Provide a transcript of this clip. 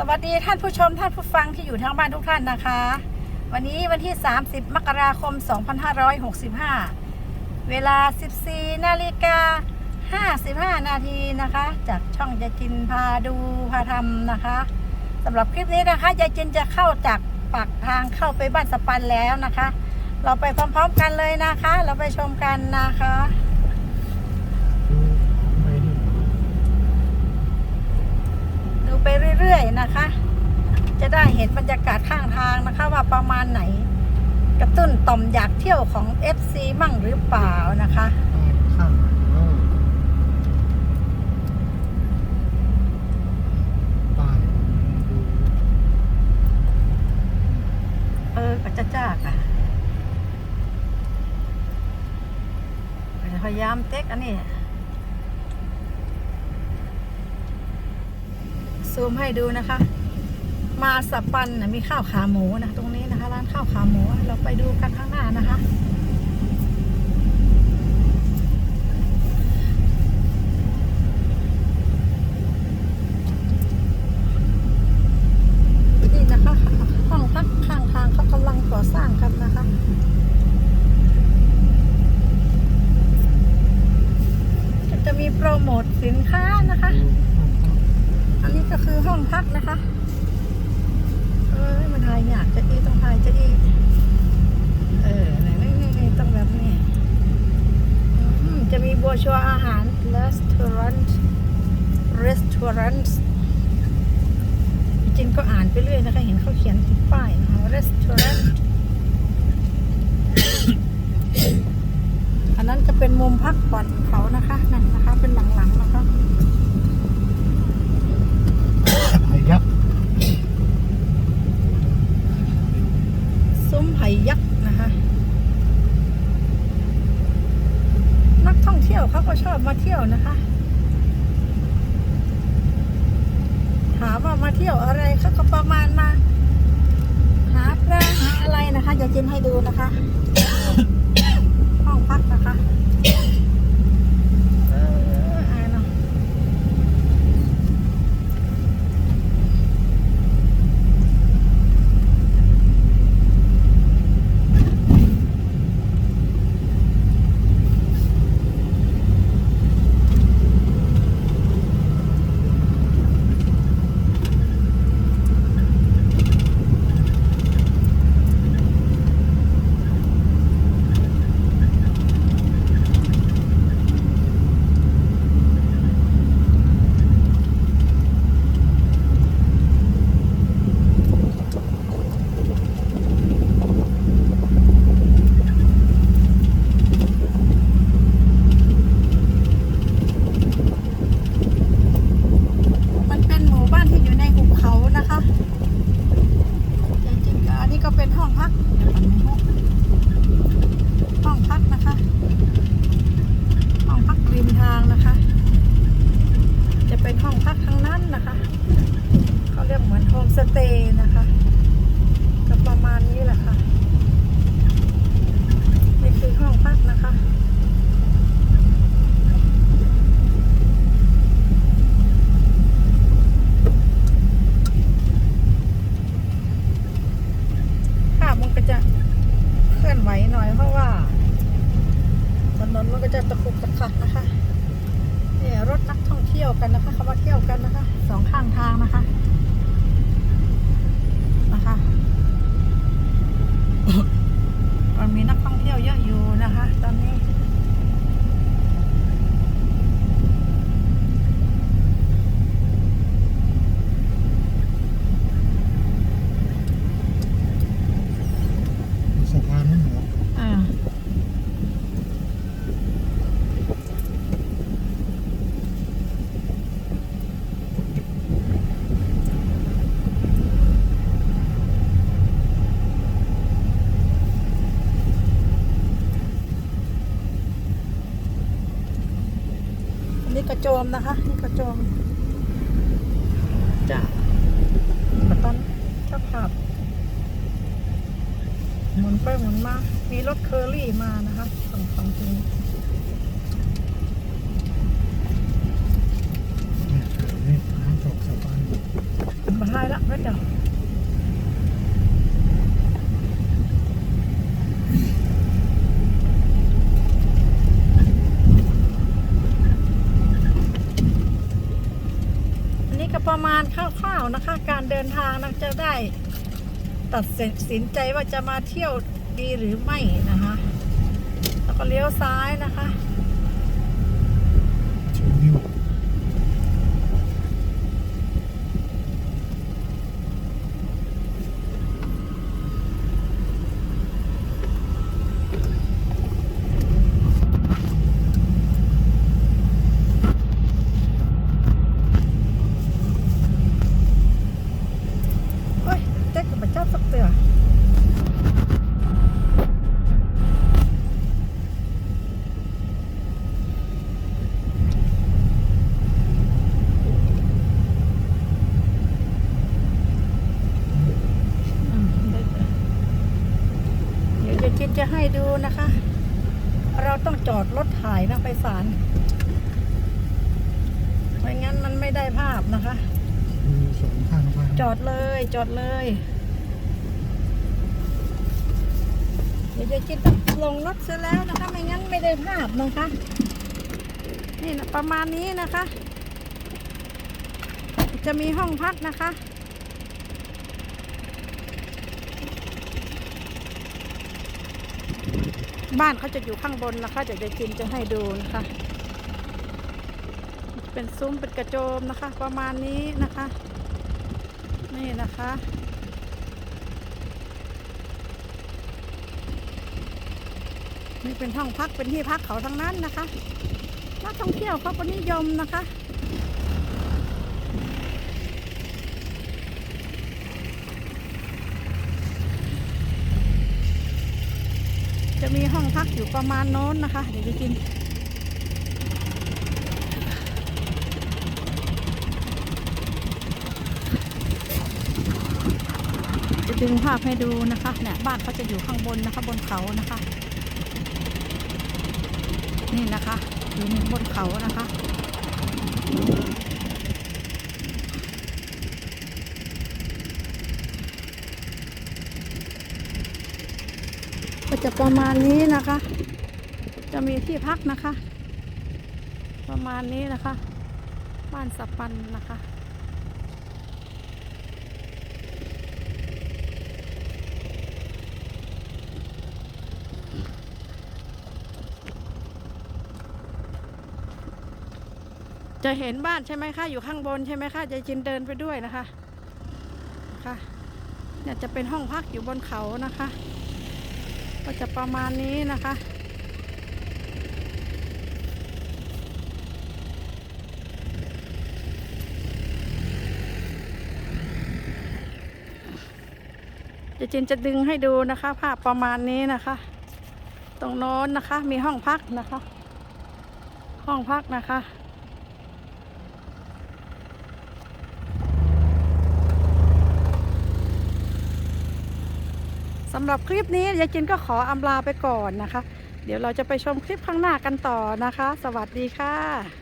สวัสดีท่านผู้ชมท่านผู้ฟังที่อยู่ทางบ้านทุกท่านนะคะ วันนี้วันที่ 30 มกราคม 2565 เวลา 14นาฬิกา55 นาทีนะคะ จากช่องยายจินพาดูพาทำนะคะสำหรับคลิปนี้นะคะยายจินจะเข้าจากปากทางเข้าไปบ้านสปันแล้วนะคะ เราไปพร้อมๆกันเลยนะคะ เราไปชมกันนะคะ ไปเรื่อยๆนะคะ จะได้เห็นบรรยากาศข้างทางนะคะว่าประมาณไหน กระตุ้นต่อมอยากเที่ยวของ FC มั่งหรือเปล่านะคะข้างเออป้ายดูเออก็จะจากอะพยายามเต็กอันนี้ ซูมให้ดูนะคะ มาสปันนะมีข้าวขาหมูนะตรงนี้นะคะ ร้านข้าวขาหมู เราไปดูกันข้างหน้านะคะ นี่นะคะ ห้องพักข้างทางเขากำลังก่อสร้างกันนะคะ ก็จะมีโปรโมทสินค้านะคะ อันนี้ก็คือห้อง พักนะคะ เอ้ยมันทายอยากจะดีต้องทายจะดี เออนี่นี่นี่นี่ต้องแบบนี้ จะมีบัวชัวอาหาร restaurant restaurant จริงก็อ่านไปเรื่อยนะคะ เห็นเขาเขียนติดป้ายนะคะ restaurant อันนั้นจะเป็นมุมพักผ่อนเขานะคะ นั่นนะคะ เป็นหลังๆนะคะ ไอ้ยักษ์ ไผ่ยักษ์นะคะ นักท่องเที่ยวเขาก็ชอบมาเที่ยวนะคะ ถามว่ามาเที่ยวอะไรเขาก็ประมาณมา หาปลาหาอะไรนะคะจะจินให้ดูนะคะ ห้องพักนะคะ เอออายเนาะ มันเป็นหมู่บ้านที่อยู่ในหุบเขานะคะจริงๆก็อันนี้ก็เป็นห้องพักเดี๋ยวก่อนนะห้องพักนะคะ ห้องพักริมทางนะคะ จะเป็นห้องพักทั้งนั้นนะคะ เขาเรียกเหมือนโฮมสเตย์นะคะ ก็ประมาณนี้แหละค่ะ นี่คือห้องพักนะคะ ภาพ มันก็จะเคลื่อนไหวหน่อยเพราะว่าถนนมันก็จะตะคุกตะขักนะคะเนี่ยรถนักท่องเที่ยวกันนะคะเขามาเที่ยวกันนะคะสองข้างทางนะคะนะคะ มันมีนักท่องเที่ยวเยอะอยู่นะคะ ตอนนี้ สะพานนั่นเหรอ อ่าอันนี้ กระโจมนะคะนี่กระโจมจ้ะกระต้นชอบขับหมุนไปหมุนมา มีรถเคอรี่มานะคะส่งของจริงนี่นี่น้ำตกสะพานอืมาให้ละเดี๋ยวอันนี้ก็ ประมาณคร่าวๆนะคะ การเดินทางนะจะได้ตัดสินใจว่าจะมาเที่ยวดีหรือไม่นะคะ แล้วก็เลี้ยวซ้ายนะคะ ชมวิว เฮ้ยเจ๊กับประจับสักเตืออืมได้จ้ะเดี๋ยวจะจินจะให้ดูนะคะ เราต้อง จอดรถถ่ายนะไปศาลไม่งั้นมันไม่ได้ภาพนะคะ มีสองข้างทางจอดเลยจอดเลย เดี๋ยวจะจินต้องลงรถเสียแล้วนะคะ ไม่งั้นไม่ได้ภาพนะคะ นี่นะประมาณนี้นะคะ จะมีห้องพักนะคะ บ้านเขาจะอยู่ข้างบนนะคะเดี๋ยวจะจินจะให้ดูนะคะ เป็นซุ้มเป็นกระโจมนะคะ ประมาณนี้นะคะ นี่นะคะนี่เป็นห้องพักเป็นที่พักเขาทั้งนั้นนะคะนักท่องเที่ยวเขาก็นิยมนะคะ จะมีห้องพักอยู่ประมาณโน้นนะคะ เดี๋ยวจะกินจะดึงภาพให้ดูนะคะเนี่ยบ้านเขาจะอยู่ข้างบนนะคะบนเขานะคะ นี่นะคะอยู่บนเขานะคะ จะประมาณนี้นะคะ จะมีที่พักนะคะ ประมาณนี้นะคะ บ้านสะปันนะคะจะเห็นบ้านใช่ไหมคะ อยู่ข้างบนใช่ไหมคะจะจินเดินไปด้วยนะคะค่ะเนี่ยจะเป็นห้องพักอยู่บนเขานะคะ ก็จะประมาณนี้นะคะ เดี๋ยวจินจะดึงให้ดูนะคะ ภาพประมาณนี้นะคะ ตรงโน้นนะคะมีห้องพักนะคะ ห้องพักนะคะ สำหรับคลิปนี้ยายจินก็ขออำลาไปก่อนนะคะ เดี๋ยวเราจะไปชมคลิปข้างหน้ากันต่อนะคะ สวัสดีค่ะ